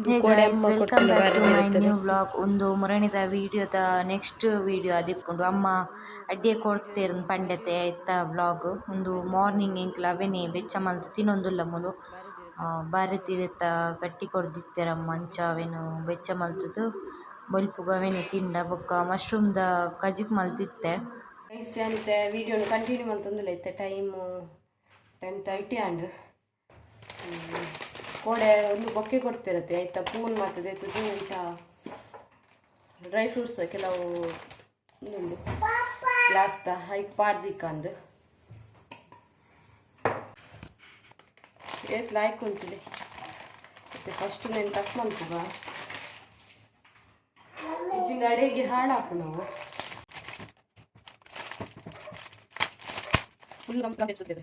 Welcome back to my new blog ಒಂದು ಮುರಣಿದ ವಿಡಿಯೋದ ನೆಕ್ಸ್ಟ್ ವಿಡಿಯೋ ಅದಿಪ್ಪುಂಡು ಅಮ್ಮ ಅಡ್ಡೆ ಕೊಡ್ತೇರು ಪಂಡತೆ ಐತ ವ್ಲಾಗ್ ಒಂದು ಮಾರ್ನಿಂಗ್ ಎಂಕ್ಲ ಅವೆನೆ ಬೆಚ್ಚ ಮಲ್ತ್ ತಿನ್ನೊಂದುಲ್ಲ ಮುಲು ಬಾರಿ ತೀರತ್ತ ಗಟ್ಟಿ ಕೊರ್ದಿತ್ತೆರಮ್ಮ ಅಂಚ ಅವೆನ್ ಬೆಚ್ಚ ಮಲ್ತದು ಬೊಲ್ಪುಗು ಅವೆನೆ ತಿಂಡ ಬೊಕ್ಕ ಮಶ್ರೂಮ್ ದ ಕಜಿಕ್ ಮಲ್ತಿತ್ತೆ. ಗೈಸ್ ಅಂತೆ ವಿಡಿಯೋನ ಕಂಟಿನ್ಯೂ ಮಲ್ತೊಂದುಲ್ಲ ಇತ್ತೆ ಟೈಮು ಟೆನ್ ತರ್ಟಿ ಆಂಡ್ ಕೋಡೆ ಒಂದು ಬೊಕ್ಕೆ ಕೊಡ್ತಿರತ್ತೆ, ಆಯ್ತಾ? ಪೂನ್ ಮಾಡ್ತದೆ ತುದಿ ಇಂಚ ಡ್ರೈ ಫ್ರೂಟ್ಸ್, ಕೆಲವು ಇನ್ನೊಂದು ಗ್ಲಾಸ್ದ ಹೈಕ್ ಪಾಡ್ದಿಕ್ಕಂದು ಏತ್ ಲಾಯ್ಕ್ ಉಂಟಿದೆ ಮತ್ತೆ ಫಸ್ಟ್ ನಾನು ಕಟ್ ಮಾಡ್ತೀವ ಅಡಿಗೆ ಹಾಳಾಕು ನಾವು. ಫುಲ್ ಕಂಪ್ಲೀಟ್ ಇರ್ತದೆ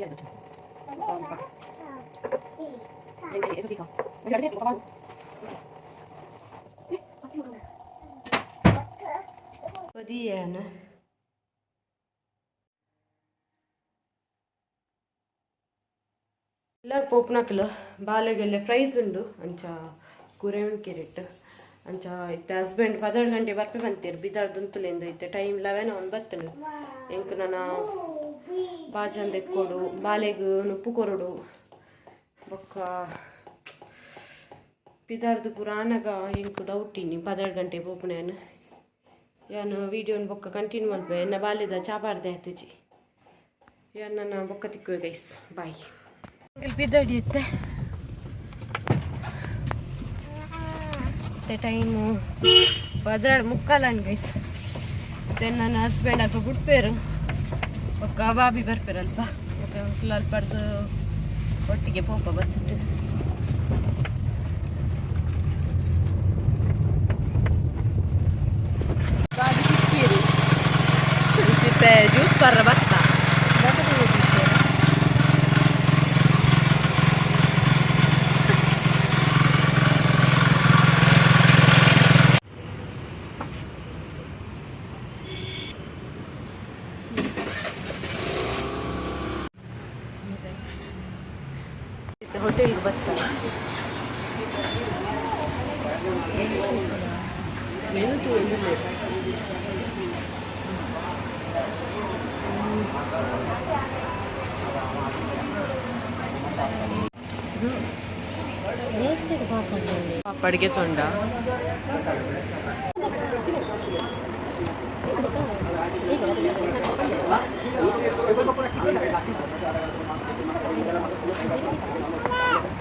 ಎರಡು Venga, eso digo. Venga, venga, papá. ಏನು ಎಲ್ಲ ಪೋಪ್ನಾಕಲು ಬಾಲೆಗೆಲ್ಲ ಪ್ರೈಸ್ ಉಂಡು ಅಂಚ ಕುರೆವಣ್ ಕೆರೆಟ್ ಅಂಚ ಇತ್ತೆ ಹಸ್ಬೆಂಡ್ ಪದೆರಡು ಗಂಟೆ ಬರ್ಪೆ ಬಂತೀರು ಬಿದ್ದಾರ್ದು ಉಂತುಲೆಂದು ಇತ್ತೆ ಟೈಮ್ ಲೆವೆನ್ ಅವನು ಬತ್ತನು ಎಂಕ್ ನಾನು ಬಾಜಂದ ಎಕ್ಕೊಡು ಬಾಲೆಗ್ ನುಪ್ಪು ಕೊರಡು. ಬೊಕ್ಕ ಪಿದಾರ್ದು ಪುರಾಣಗ ಎಂಕು ಡೌಟ್ ಇನಿ ಪದೆರಡು ಗಂಟೆ ಪೋಪುನೇನು ಯಾನು ವೀಡಿಯೋನ ಬೊಕ್ಕ ಕಂಟಿನ್ಯೂ ಮಾಡ್ಬೇ ಎನ್ನ ಬಾಲ್ಯದ ಚಾಪಾಡ್ದೆ ಹತ್ತಿಜಿ ಯಾನ್ ನನ್ನ ಬೊಕ್ಕ ತಿಕ್ಕುವೆ ಗೈಸ್ ಬಾಯ್ ಎತ್ತೆ ಮತ್ತೆ ಟೈಮು ಪದ್ರಾಡು ಮುಕ್ಕಾಲ ಗೈಸ್ ಮತ್ತೆ ನನ್ನ ಹಸ್ಬೆಂಡ್ ಅಲ್ಪ ಬಿಟ್ಪೇರು ಒಕ್ಕ ಬಾಬಿ ಬರ್ಪೇರಲ್ಪ ಮತ್ತೆ ಫುಲ್ ಅಲ್ಪಡ್ದು ಒಟ್ಟಿಗೆ ಪೋಪ ಬಸ್ ಇಟ್ಟು ಬಾಬಿ ಸಿಕ್ಕಿರಿ ಮತ್ತೆ ಜ್ಯೂಸ್ ಬರ್ರ ಬತ್ತ ಹೋಟೆಲ್ಗೆ ಬರ್ತಾರೆ ಏನು ತೂ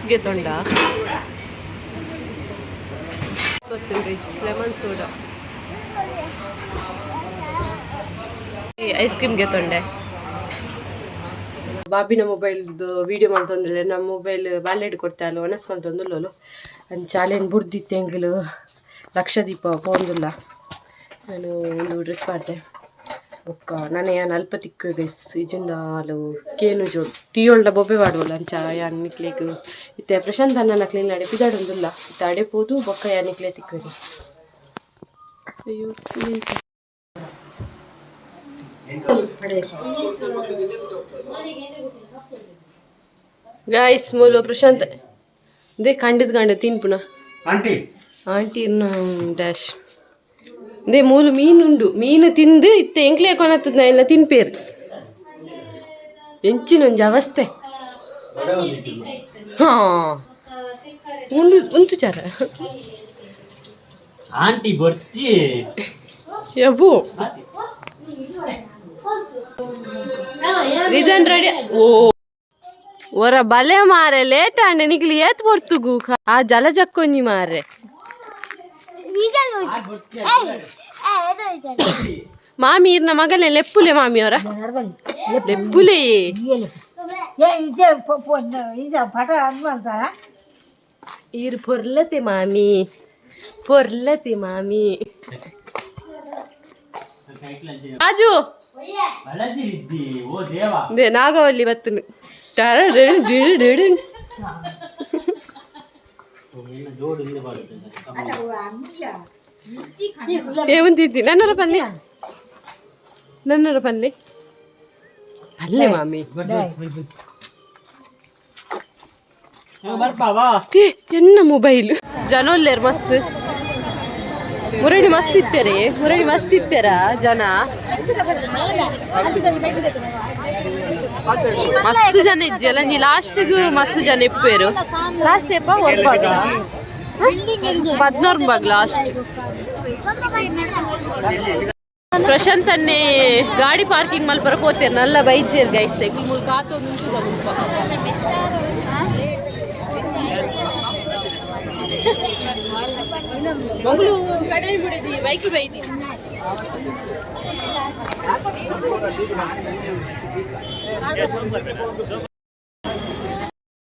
ಸೂಪ್ಗೆ ತೊಂಡ. ಲೆಮನ್ ಸೋಡಾ ಐಸ್ ಕ್ರೀಮ್ಗೆ ತೊಂಡೆ. ಬಾಬಿನ ಮೊಬೈಲ್ದು ವಿಡಿಯೋ ಮಾಡ್ತಂದ್ರೆ ನಮ್ಮ ಮೊಬೈಲ್ ವ್ಯಾಲೆಟ್ ಕೊಡ್ತಾ ಅಲ್ಲ ಒಣಸ್ ಮಾಡ್ತಂದುಲ್ಲಲು ಅಂಚ ಚಾಲೆನ್ ಬುಡ್ದಿತ್ತೆ ಎಂಗ್ಲು ಲಕ್ಷದೀಪ ಪೋಂದುಲ್ಲ ನಾನು ಒಂದು ಡ್ರೆಸ್ ಮಾಡ್ದೆ ಬೊಕ್ಕ ನನಯ ನಲ್ಪ ತಿಕ್ಕು ಗೈಸ್ ಇಜುಂಡಾಲು ಕೇನು ಜೋಡು ತೀಯೊಳ್ಡ ಬೊಬ್ಬೆ ಪಾಡುವಲ್ಲ ಅಂಚ ಯಾನ್ ನಿಕ್ಲೆಗ್ ಇತ್ತೆ ಪ್ರಶಾಂತ್ ಅಣ್ಣನ ಕ್ಲೀನ್ ಅಡೆ ಪಿದಾಡೊಂದುಲ್ಲ ಇತ್ತೆ ಅಡೆ ಪೋದು ಬೊಕ್ಕ ಯಾ ನಿಕ್ಲೆ ತಿಕ್ಕು ಗೈಸ್ ಅಯ್ಯೋ ಇನ್ನೆಂತ? ಗಾಯ್ಸ್ ಮೂಲು ಪ್ರಶಾಂತ್ ಇದೇ ಖಂಡಿತ ಕಂಡು ತಿನ್ಪುನ ಆಂಟಿ ಆಂಟಿ ಡ್ಯಾಶ್ ಇದೇ ಮೂಲು ಮೀನುಂಡು. ಮೀನು ತಿಂದು ಇತ್ತ ಎಂಕ್ಲೆ ಕೊನತ್ತದ ಎಲ್ಲ ತಿನ್ಪೇರು. ಎಂಚಿನೊಂಜಿ ಅವಸ್ಥೆ. ಹಾ. ಉಂಡು ಉಂಟು ಚಾರ ಆಂಟಿ ಬರ್ಚಿ. ಯಬ್ಬು. ರಿದನ್ ರೆಡಿ. ಓ. ಒರ ಬಲೆ ಮಾರೆ ಲೇಟ್ ಆಂಡೆ ನಿಕ್ಲಿ ಏತ್ ಬರ್ತುಗು. ಆ ಜಲ ಜಕ್ಕೊಂಜಿ ಮಾರೆ. ಮಾಮಿ ಇರ್ನ ಮಗನೇ ಲೆಪ್ಪುಲೆ ಮಾಮಿ ಅವರ ಲೆಪ್ಪುಲೆ ಈರ್ ಪೊರ್ಲತೆ ಮಾಮಿ ಪೊರ್ಲತೆ ಮಾಮಿ ರಾಜು ಬಳದಿರಿದ್ದಿ ಓ ದೇವ ದೇ ನಾಗವಲ್ಲಿ ಬತ್ತನು ಜೋಡು ಹಿಂದೆ ಬರುತ್ತದೆ ఏముంది నన్నర పల్లి నన్నర పల్లి ಅಲ್ಲೇ ಮಾಮಿ ಬರ್ಪಾವಾ ಏ ಎನ್ನ ಮೊಬೈಲ್ ಜನ ಒಲ್ಲೇರು ಮಸ್ತ್ ಮುರಳಿ ಮಸ್ತ್ ಇತ್ತೇರೆ ಮುರಳಿ ಮಸ್ತ್ ಇತ್ತೇರ ಜನ ಮಸ್ತ್ ಜನ ಇದ್ಯಲ್ಲ ನೀ ಲಾಸ್ಟಿಗೂ ಮಸ್ತ್ ಜನ ಇಪ್ಪೇರು ಲಾಸ್ಟ್ ಎಪ್ಪ ಒರ್ಬಾಗ ಬಾಗ್ ಲಾಸ್ಟ್ ಪ್ರಶಾಂತ್ ಅನ್ನೇ ಗಾಡಿ ಪಾರ್ಕಿಂಗ್ ಮಲ್ ಕೋತೇರು ನಲ್ಲ ಬೈಜೇರ್ ಗೈಸ್ ಸೈಕಲ್ ಮಗಳು ಕಡೆ ಬಿಡಿದಿ ಬೈಕ್ ಬೈದಿ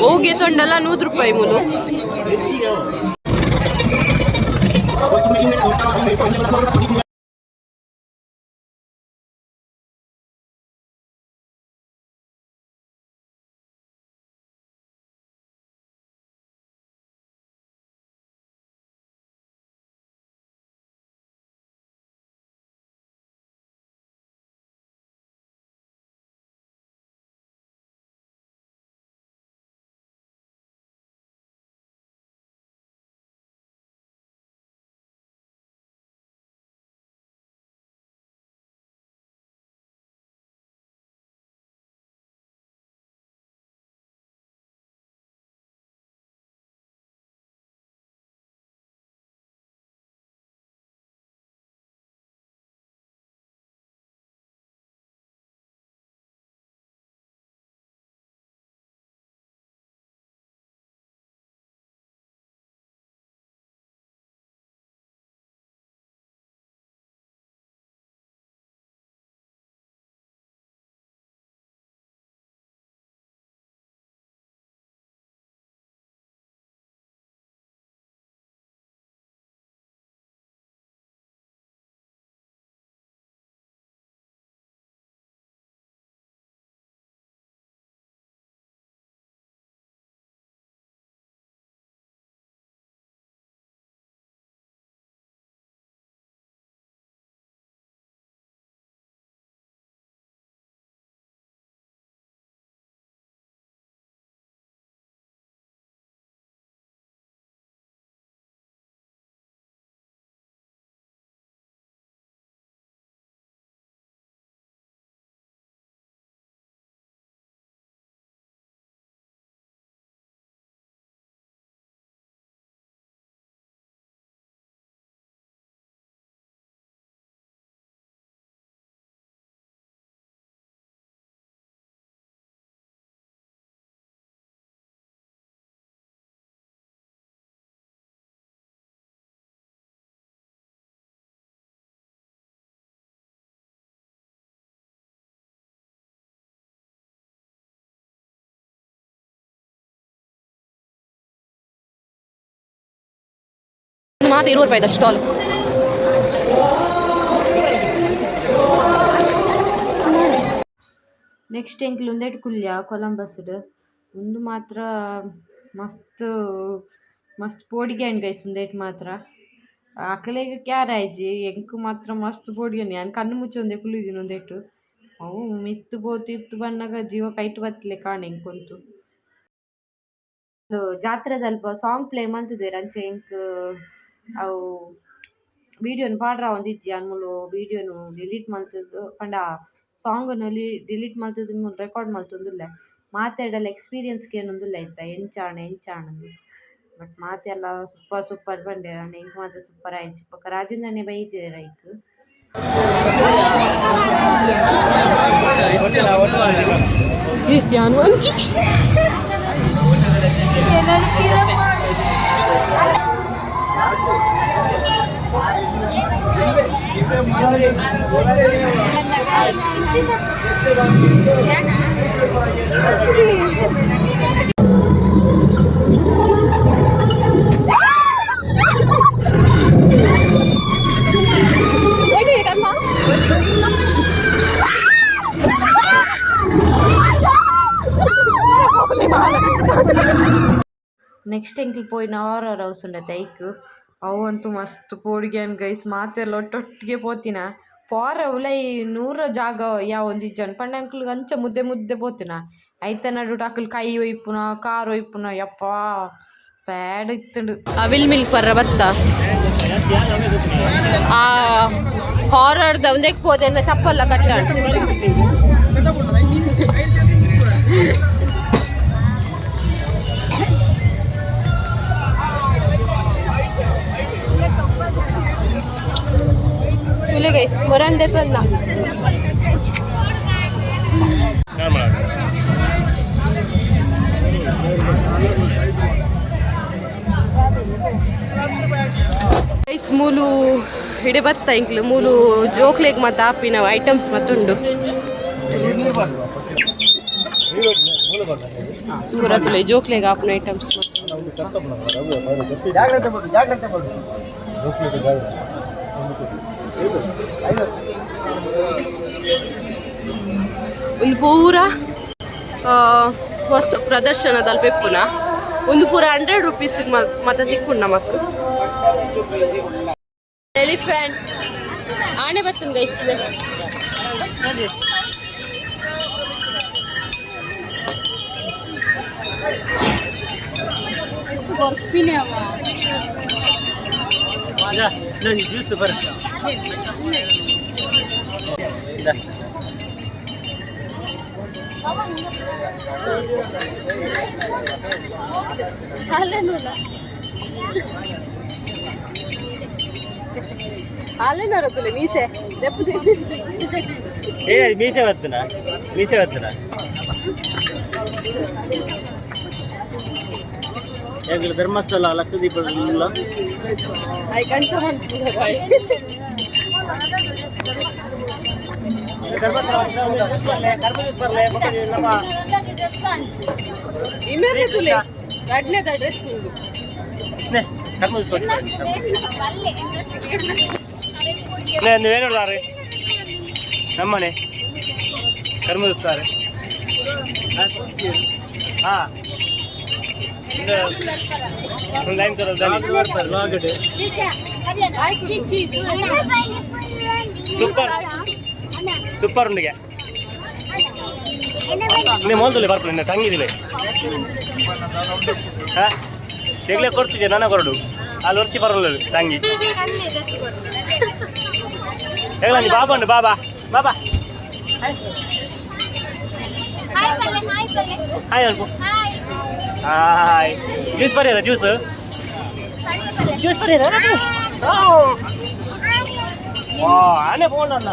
ಹೋಗಿ ತೊಂಡಲ್ಲ ನೂರು ರೂಪಾಯಿ ಮೂಲು. ಮಾತ್ರ ರೂಪಾಯಿ ರೂಪಾಯಿದ ಸ್ಟಾಲ್ ನೆಕ್ಸ್ಟ್ ಎಂಕ್ಲು ಉಂದೆಟ್ ಕುಲ್ಯ, ಕೊಲಂಬಸ್ಡ್. ಉಂದು ಮಾತ್ರ ಮಸ್ತ್ ಮಸ್ತ್ ಪೋಡಿಗೆ ಗೈಸ್ ಉಂದೆಟ್ ಮಾತ್ರ. ಅಕಲೆಗ್ ಕ್ಯಾರ ಆಯ್ಜಿ ಎಂಕ್ ಮಾತ್ರ ಮಸ್ತ್ ಪೋಡಿಗೆನ್ ಯಾನ್ ಕಣ್ಣು ಮುಚ್ಚಿ ಒಂದೆ ಕುಲ್ಲಿದಿನ ಉಂದೆಟ್ ಅವು ಮಿತ್ತು ಪೋತು ಇರ್ತು ಬನ್ನಗ ಜೀವ ಕೈಟ್ ಬತ್ತಲೆ ಕಾಣೆ ಎಂಕೊಂತು ಜಾತ್ರೆದ ಅಲ್ಪ ಸಾಂಗ್ ಪ್ಲೇ ಮಲ್ತುದೆರ್ ಅಂಚೆ ಎಂಕ್ ಅವು ವಿಡಿಯೋನ್ ಪಾಡ್ರ ಒಂದಿಜ್ಜಿ ಅಂಗುಲು ವಿಡಿಯೋನು ಡಿಲೀಟ್ ಮಲ್ತುದು ಪಂಡ ಸಾಂಗ್ನು ಡಿಲೀಟ್ ಮಲ್ತುದು ಮೂಲು ರೆಕಾರ್ಡ್ ಮಲ್ತೊಂದುಲ್ಲೆ ಎಕ್ಸ್ಪೀರಿಯನ್ಸ್ ಕೇನೊಂದುಲ್ಲೆ ಐತ ಎಂಚಾಂಡ ಎಂಚಾಣ ಬಟ್ ಮಾತೆಲ್ಲ ಸೂಪರ್ ಸೂಪರ್ ಪಂಡೆ ಆಂಡ ಎಂಕ್ ಮಾತ್ರ ಸೂಪರ್ ಆಯಿಜ್ಜಿ ಬೊಕ ರಾಜೇಂದ್ರನೆ ಬೈಜೆರ್ ಐಕ್ ನೆಕ್ಸ್ಟ್ ಎಂಕ್ಲ್ ಪೋಯಿನ ಹಾರರ್ ಹೌಸ್ ಉಂಡತೆ ಐಕ್ ಅವು ಮಸ್ತ್ ಪೋಡಿಗೆ ಪೋಡಿಗೆನ್ ಗೈಸ್ ಮಾತೆಲ್ಲ ಒಟ್ಟೊಟ್ಟಿಗೆ ಪೋತಿನ? ಪೋರೆ ಉಲೈ ನೂರ ಜಾಗ ಯಾ ಒಂದಿಜ್ಜನ್ ಪಂಡ ಅಂಕುಲ್ ಅಂಚ ಮುದ್ದೆ ಮುದ್ದೆ ಪೋತಿನ? ಐತ ನಡುಟ್ ಅಕಲ್ ಕೈ ಒಯ್ಪುನ, ಕಾರ್ ಒಯ್ಪುನ, ಯಪ್ಪಾ, ಬ್ಯಾಡ್ ಇತ್ತುಂಡು. ಅವಿಲ್ ಮಿಲ್ಕ್ ಬರ್ರ ಬತ್ತ? ಆ ಹಾರರ್ದ ಒಂದಕ್ಕೆ ಪೋದೆ ಚಪ್ಪಲ್ಲ ಕಟ್ಟಾಣ ತೊಂದ ಗೈಸ್ ಮೂಲು ಹಿಡಿ ಬತ್ತ ಇಂಕ್ಲು ಮೂಲು ಜೋಕ್ಲೆಗ್ ಮತ್ತು ಆಪಿನ ಐಟಮ್ಸ್ ಮತ್ತುಂಡು. ಪೂರತುಲೆ ಜೋಕ್ಲೆಗ್ ಆಪಿನ ಐಟಮ್ಸ್ ಮಾಡು ಒಂದು ಪೂರ ಆ, ವಸ್ತು ಪ್ರದರ್ಶನದಲ್ಲಿ ಪೆಪ್ಪುನ ಒಂದು ಪೂರ ಹಂಡ್ರೆಡ್ ರುಪೀಸ್ ಮತ್ತೆ ತಿಕ್ಕುಂಡ ಮತ್ತು ಎಲಿಫೆಂಟ್ ಆನೆ ಬರ್ತೀನಿ ಅವ ನಾನು ಜ್ಯೂಸ್ ಬರುತ್ತೆ? ಅಲ್ಲೇನಾರ ತುಲೆ ಮೀಸೆ ದೆಪ್ಪು ಏ ಮೀಸೆ ಬರ್ತನ ಮೀಸೆ ಬರ್ತನ ಹೇಗಿಲ್ಲ ಧರ್ಮಸ್ಥಳ ಲಕ್ಷದೀಪ ಇಲ್ಲ ಐ ಕಂಚ ಇಮೇಲೆ ತುಲೆ ಕಡ್ಲೆದ ಡ್ರೆಸ್ ಉಂಟು ನೀವೇನು ಹೇಳಾರೆ ನಮ್ಮನೆ ಕರ್ಮದಿಸ್ತಾರೆ ಹಾಂ ಒಂದು ಲೈನ್ ಸೂಪರ್. ಸೂಪರ್ ಉಂಡಿಗೆ. ನಿಮ್ಮ ಮೋಲ್ದಲ್ಲಿ ಬರ್ಪಲ್ಲ ನಿನ್ನ ತಂಗಿದಿಲ್ಲ ಹಾಂ? ತೆಗ್ಲೆ ಕೊಡ್ತಿದ್ದೆ ನಾನು ಕೊರಡು ಅಲ್ಲಿ ಹೊರ್ತಿ ಬರಲ್ಲ ತಂಗಿ. ಹೇಳ ನೀ ಬಾಬಾ ಉಂಡು ಬಾಬಾ ಬಾಬಾ. ಹಾಯ್ ಅಲ್ಪ. హాయ్ జ్యూస్ పడేరా జ్యూస్ జ్యూస్ పడేరా ఆనే పోండి అన్న.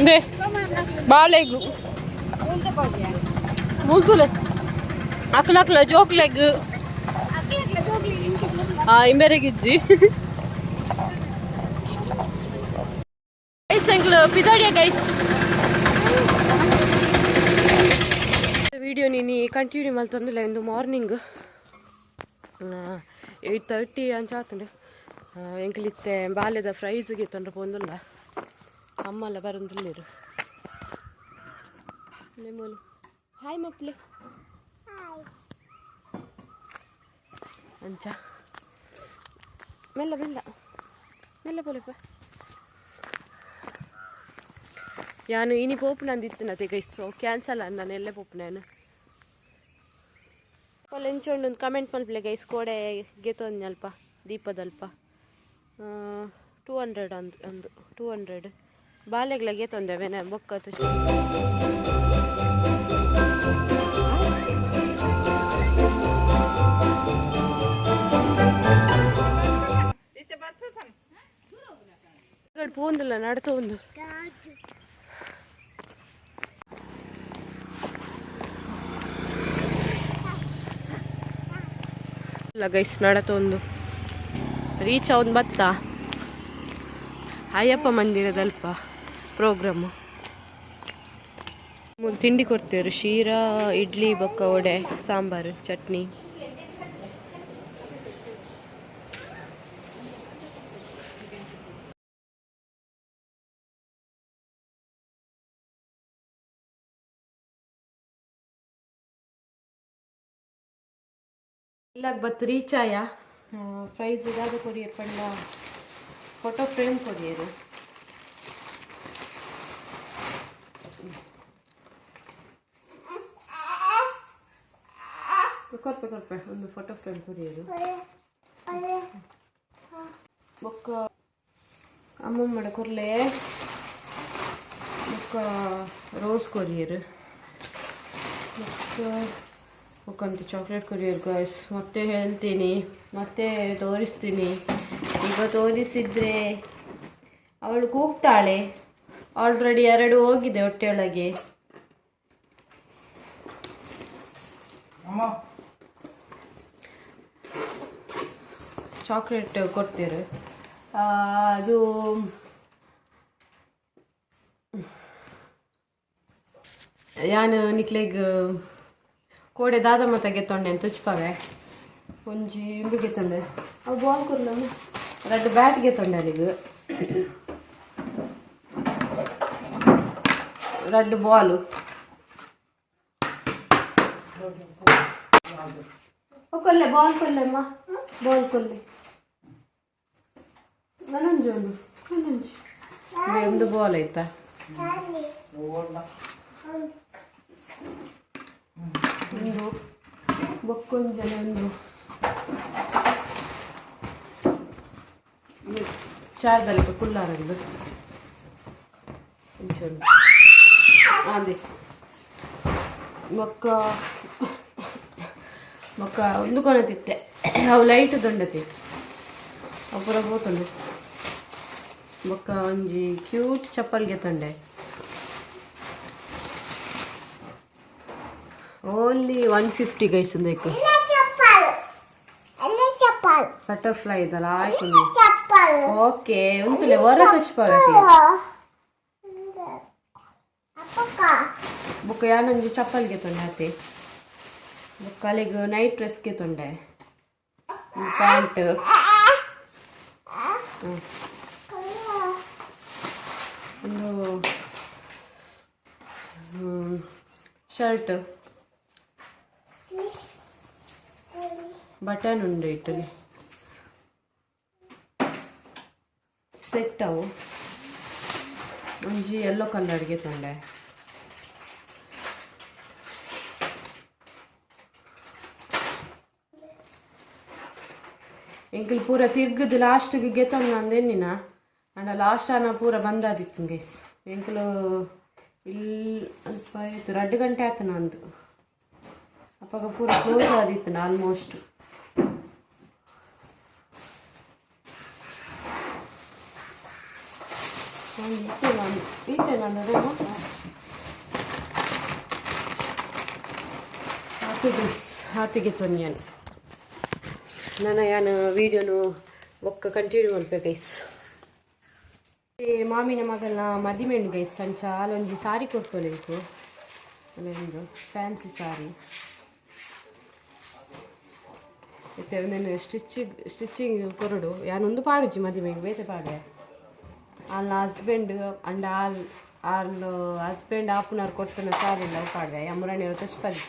ఇదే బాగాలేగు ముగ్గులే. అక్కలక్కల జోకులేగు ఇంబెరగిజ్జి. ಇಂಬೆರೆಗಿಜ್ಜಿ ಗೈಸ್ ವಿಡಿಯೋ ನೀನು ಕಂಟಿನ್ಯೂ ಮಲ್ತೊಂದಿಲ್ಲ ಇಂದು ಮಾರ್ನಿಂಗ್ ಏಯ್ಟ್ ತರ್ಟಿ ಅಂಚ ಆತುಂಡು. ಎಂಕ್ಲಿತ್ತೆ ಬಾಲ್ಯದ ಫ್ರೈಸ್ಗೆ ತೊಂದ್ರೆ ಬಂದಿಲ್ಲ. ಅಮ್ಮಲ್ಲ ಬರಂದಿಲ್ಲರು ಲೆಮೋನು ಹಾಯ್ ಮಪ್ಲೆ. ಅಂಚ. ಮೆಲ್ಲ ಮೆಲ್ಲ. ಮೆಲ್ಲ ಪೋಲೆಪ್ಪ ಯಾನು ಇನಿ ಪೋಪುನಂದಿತ್ತಿನ ತೆಗೈಸು ಕ್ಯಾನ್ಸಲ್ ಅನ್ನ ನಾನು ಎಲ್ಲೇ ಪೋಪುನೇನು ಒಳ್ಳೆ ಎಂಚೊಂಡು ಒಂದು ಕಮೆಂಟ್ ಮಲ್ಪಲೆ ಗೈಸ್ ಕೋಡೆ ಗೆತೊಂದು ಅಲ್ಪ ದೀಪದಲ್ಪ ಟೂ ಹಂಡ್ರೆಡ್ ಅಂದ್ ಒಂದು ಟೂ ಹಂಡ್ರೆಡ್ ಬಾಲೆಗ್ಲ ಗೆತೊಂದೆವೆನೆ ಬೊಕ್ಕ ತುಚ್ ಪೋಂದಿಲ್ಲ ನಡ್ತ ಇಲ್ಲ ಗೈಸ್ ನಡತ ಒಂದು. ರೀಚ್ ಅವನು ಭತ್ತ ಅಯ್ಯಪ್ಪ ಮಂದಿರದಲ್ಪ ಪ್ರೋಗ್ರಾಮು ತಿಂಡಿ ಕೊಡ್ತೇವ್ರಿ, ಶೀರಾ, ಇಡ್ಲಿ, ಬೊಕ್ಕ ವಡೆ, ಸಾಂಬಾರು, ಚಟ್ನಿ. ಇಲ್ಲಾಗ ಬತ್ತು ರೀಚ್ ಆಯ ಪ್ರೈಸ್ ಇದಾದ ಕೊರಿಯರ್ ಪಂಡ ಫೋಟೋ ಫ್ರೇಮ್ ಕೊರಿಯರು ಕೊರ್ಪೆ ಕೊರ್ಪೆ ಒಂದು ಫೋಟೋ ಫ್ರೇಮ್ ಕೊರಿಯರು ಬೊಕ್ಕ ಅಮ್ಮಮ್ಮಡ ಕೊರ್ಲೆ ಬೊಕ್ಕ ರೋಸ್ ಕೊರಿಯರ್ ಬೊಕ್ಕ ಬೊಕ್ಕಂತ ಚಾಕ್ಲೇಟ್ ಕೊರಿಯರ್ ಗಾಯ್ಸ್ ಮತ್ತೆ ಹೇಳ್ತೀನಿ. ಮತ್ತೆ ತೋರಿಸ್ತೀನಿ. ಈಗ ತೋರಿಸಿದ್ರೆ ಅವಳು ಕೂಗ್ತಾಳೆ. ಆಲ್ರೆಡಿ ಎರಡು ಹೋಗಿದೆ ಹೊಟ್ಟೆಯೊಳಗೆ. ಚಾಕ್ಲೇಟ್ ಕೊಡ್ತೀರು. ಅದು ಯಾನು ನಿಕ್ಲೆಗ್ ಕೋಡೆ ದಾದ ಮತ ಗೆತ್ತೊಂಡೆ ಅಂತ ತುಚ್ಪವೆ ಒಂಜಿ ಇಂದು ಗೆತ್ತೊಂಡೆ ಅವು ಬಾಲ್ ಕೊರ್ಲ ರೆಡ್ ಬ್ಯಾಟ್ ಗೆತ್ತೊಂಡೆ ಅಲ್ಲಿಗೆ ರೆಡ್ ಬಾಲು ಕೊಲ್ಲೆ ಬಾಲ್ ಕೊಲ್ಲೆ ಅಮ್ಮ ಬಾಲ್ ಕೊಲ್ಲೆ ನನಂಜು ಒಂದು ನನಂಜು ಇದು ಒಂದು ಬಾಲ್ ಆಯ್ತಾ ಒಂದು ಬೊಕ್ಕೊಂಜನ ಒಂದು ಚಾರ್ದಲ್ಲಿ ಕುಲ್ಲಾರೊಂದು ಒಂಚೂರು ಅದೇ ಮೊಕ್ಕ ಮೊಕ್ಕ ಒಂದು ಕೊನತಿತ್ತೆ ಅವು ಲೈಟ್ ದೊಂಡತಿ ಅಪುರ ಪೋತುಂಡು ಬೊಕ್ಕ ಒಂಜಿ ಕ್ಯೂಟ್ ಚಪ್ಪಲ್ಗೆ ತಂಡೆ ಓನ್ಲಿ ಒನ್ ಫಿಫ್ಟಿ ಗೈಸ್ ಬೇಕು ಬಟರ್ಫ್ಲೈ ಇದಲ್ಲ ಆಯ್ತು ಓಕೆ ಉಂತುಲೆ ಹೊರ ತುಚ್ಪಾವತಿ ಬೊಕ್ಕ ಯಾನೊಂಜಿ ಚಪ್ಪಲ್ಗೆ ತೊಂಡೆ ಆತಿ ಬೊಕ್ಕ ಅಲ್ಲಿಗೆ ನೈಟ್ ಡ್ರೆಸ್ಗೆ ತೊಂಡೆ ಪ್ಯಾಂಟ್ ಒಂದು ಶರ್ಟ್ ಬಟನ್ ಉಂಡು ಇಟ್ಟಲ್ಲಿ ಸೆಟ್ ಅವು ಒಂಜಿ ಯೆಲ್ಲೋ ಕಲರ್ಗೆ ತಂಡೆ ಎಂಕಲ್ ಪೂರ ತಿರ್ಗದು ಲಾಸ್ಟ್ಗೆ ಗೆತ್ತೊಂಡು ನಂದು ಎನ್ನಿನ ಅಂಡ ಲಾಸ್ಟ್ ಆನ ಪೂರ ಬಂದಾದಿತ್ತು ಗೈಸ್ ಎಂಕಲು ಇಲ್ಲಿ ಅಲ್ಪ ಆಯ್ತು ಎರಡು ಗಂಟೆ ಆಯ್ತು ನಂದು ಅಪ್ಪಾಗ ಪೂರ ಕ್ಲೋಸ್ ಆದಿತ್ತು ಆಲ್ಮೋಸ್ಟ್ ಈಚೆ ನಾನು ಈಚೆ ನಂದು ಹಾತಿಗೆ ಹಾತಿಗೆ ತೊನ್ಯನ್ ನನ್ನ ಯಾನು ವೀಡಿಯೋನು ಒಕ್ಕ ಕಂಟಿನ್ಯೂ ಮಲ್ಪೆ ಗೈಸ್ ಮಾಮಿನ ಮಗನ ಮದಿಮೆಂಡು ಗೈಸ್ ಸಂಚ ಅಲ್ಲೊಂದು ಸಾರಿ ಕೊಡ್ತೇನೆ ಅಲ್ಲೊಂದು ಫ್ಯಾನ್ಸಿ ಸಾರಿ. ಮತ್ತೆ నేను ಸ್ಟಿಚಿಂಗ್ ಸ್ಟಿಚಿಂಗ್ ಕೊರಡು. ಯಾನೊಂದು ಪಾಡುಜಿ ಮದುವೆಗೆ ಬೇತೆ వాళ్ళ హస్బెండ్ అండ్ వాళ్ళు హస్బెండ్ ఆపునారు కొడుతున్న సార్ ఇలా పాడదా ఎమ్మరాని తోసి పది